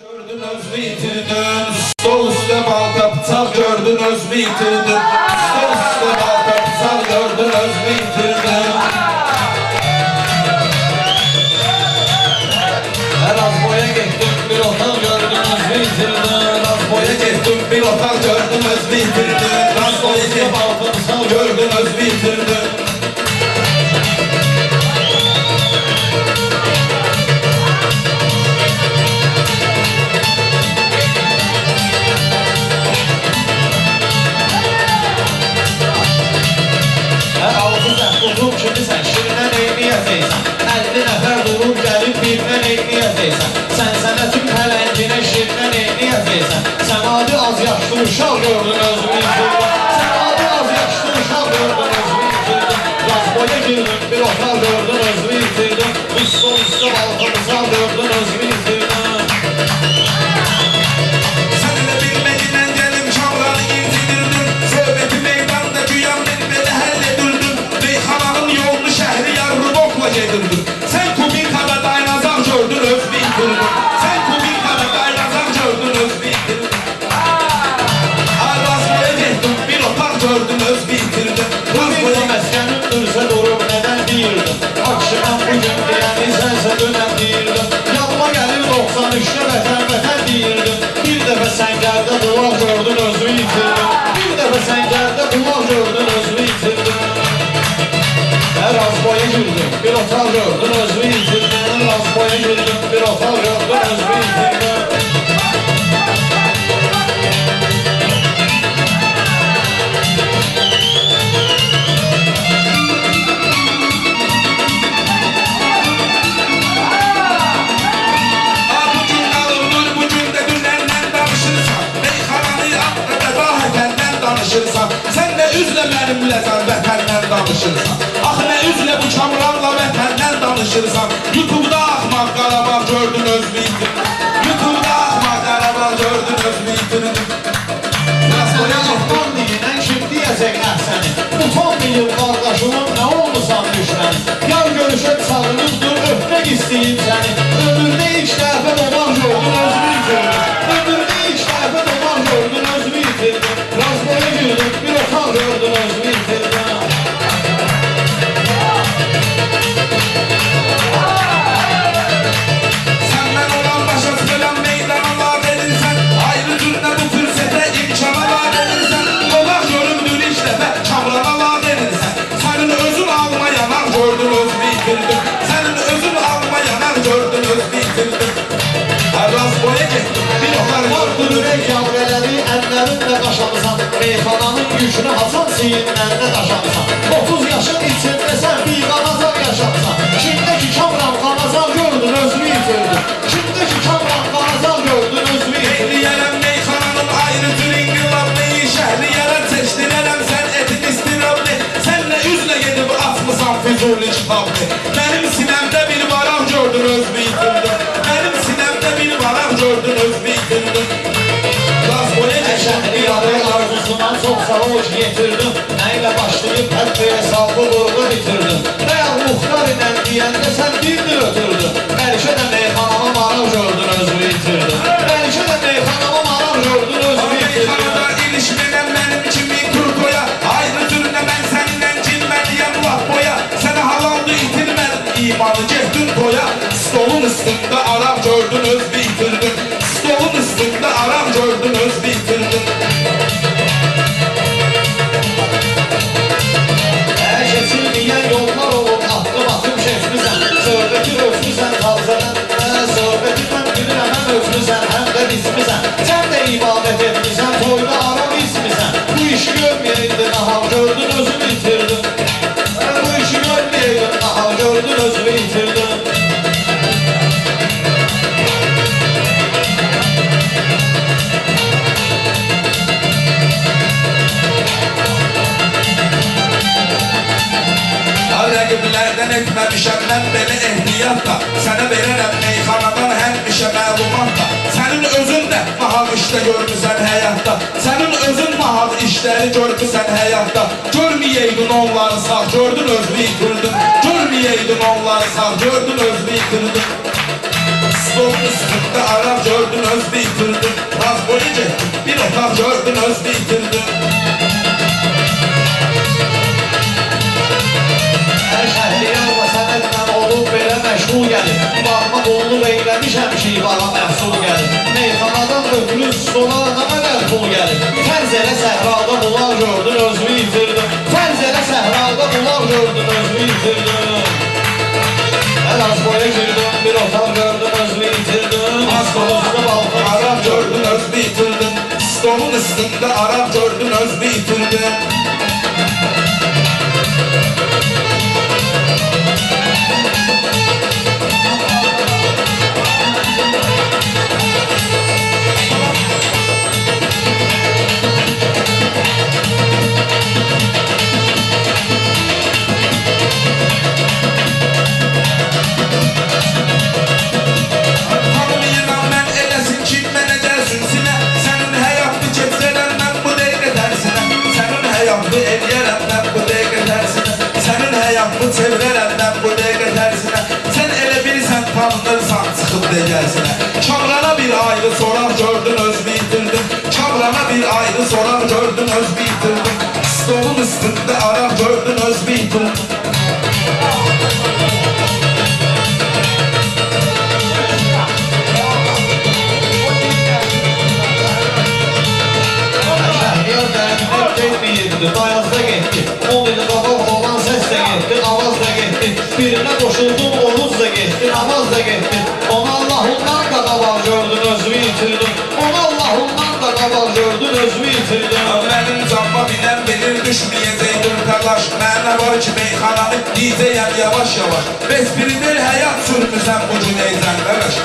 Gördün özünü yitirdin Stol üstte balta bıçak gördün özünü yitirdin səngərdə bulaq gördün özünü itirdin Bir dəfə səngərdə bulaq gördün özünü itirdin Hər az boya girdim, bir otal gördün Hər az boya girdim, bir otal gördün sen vətəndən danışırsan. Ah ne üzle bu çamranla vətəndən danışırsan. Youtube'da ahmak qarabağ gördün öz bitin Youtube'da ahmak qarabağ gördün öz bitin Yalan deyilən kim deyəcəklər səni Utanmayın qardaşımın nə olmusan düşmən Yar görüşə çağırıbdır ürək yavrələri əllərinlə daşamısan Meyxananın yükünü hasan çiyinlərdə daşamısan 30 yaşın içində sən bir qanazar yaşamsan Kimdə ki kamran qanazar gördün özünü itirdin Kimdə ki kamran qanazar gördün özünü itirdin Ehliyerem meyxananın ayrı tür ingilablı Şehriyerem seçtirerem sen etin istirablı Senle üzle gidip atmısan füzuli kitablı Benim arzusundan çox savoc yetirdim Nə ilə başlayıb hətta hesabı vurgu bitirdim. Bəyər muxtar ilə deyəndə sən birdir ötürdün. Bəlkə də meyxanama maraq gördün özünü itirdin Bəlkə də meyxanama maraq gördün özünü itirdin Meyxanada ilişmeden benim kimi turtoya Ayrı türlü ben seninle cilmeliyem laf boya. Seni halandı itirmedin imanı getdin toya Stolun üstünde Arap gördün öz bitirdin Stolun üstünde Arap gördün öz bitirdin də bizmizən Sən də ibadət etmisən Toyda aram ismisən Bu işi görməyəydin Aha gördün özünü itirdin Bu işi görməyəydin Aha gördün özünü itirdin Rəqiblərdən etməmişəm mən belə ehtiyatla Sənə verərəm meyxanadan işdə görmüsən həyatda Sənin özün mahal işləri görmüsən həyatda Görməyəydin onları sağ, gördün özünü itirdin Görməyəydin onları sağ, gördün özünü itirdin Stolun üstünde Arap gördün öz bitirdin Naz boyunca bir otak gördün öz bitirdin Hər şəhriyyar və sənətlə olub məşğul gəlir Bağma qolluq eyləmişəm ki, bağa məhsul gəlir Meyxanadan ötürü stola nə qədər pul gəlir Fərz elə səhrada bunlar gördün, özünü itirdin Fərz elə səhrada bunlar gördün, özünü itirdin Hər az boya girdin, bir otaq gördün, özünü itirdin Stolun Stolun balkon Arap gördün öz bitirdin Stolun üstünde Arap gördün öz bitirdin degəlsinə Kamrana bir ayrı soraq gördün öz bitirdin Kamrana bir ayrı soraq gördün öz bitirdin Stolun üstünde araq gördün öz bitirdin Şəhriyar dərinlər özünü itirdin Ona Allahından da qabaq gördün, özünü itirdin Mənim canıma bilən bilir düşməyəcəkdir təlaş Mənə var ki meyxananı diyəcəyəm yavaş yavaş. Respirinel həyat sürmüsən bu gün eyzən qardaş